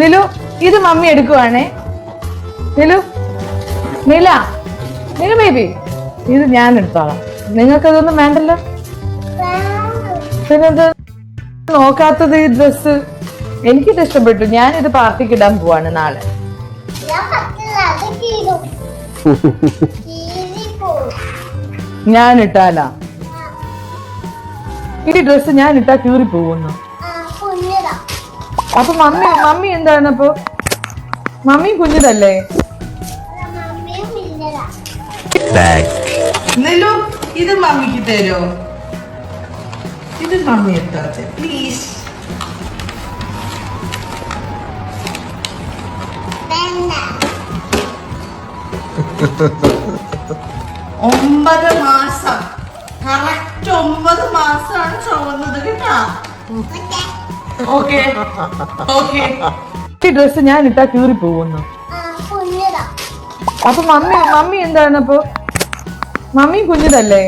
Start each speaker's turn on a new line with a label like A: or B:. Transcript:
A: നിലു ഇത് മമ്മി എടുക്കുവാണേ. നിലു നില നിലു ബേബി ഇത് ഞാൻ എടുത്തോളാം. നിങ്ങൾക്ക് അതൊന്നും വേണ്ടല്ലോ? പിന്നെന്ത്? നോക്കാത്തത് ഈ ഡ്രസ് എനിക്കിത് ഇഷ്ടപ്പെട്ടു. ഞാൻ ഇത് പാർട്ടിക്ക് ഇടാൻ പോവാണ് നാളെ.
B: ഞാൻ
A: ഇട്ടാലാ. ഈ ഡ്രസ് ഞാൻ ഇട്ടാ കീറി പോകുന്നു. അപ്പൊ മമ്മി മമ്മി എന്താണ് അപ്പൊ? മമ്മി കുഞ്ഞിതല്ലേ? ഇത് മമ്മിക്ക് തരോ? ഇത് മമ്മി എടുത്താ പ്ലീസ് ഒമ്പത് മാസം. കറക്റ്റ് ഒമ്പത് മാസമാണ് ചുവന്നത് കേട്ടാ. ഈ ഡ്രസ് ഞാൻ ഇട്ടാ കീറി പോകുന്നു. അപ്പൊ മമ്മി മമ്മി എന്താണ് അപ്പൊ മമ്മി കുഞ്ഞിതല്ലേ?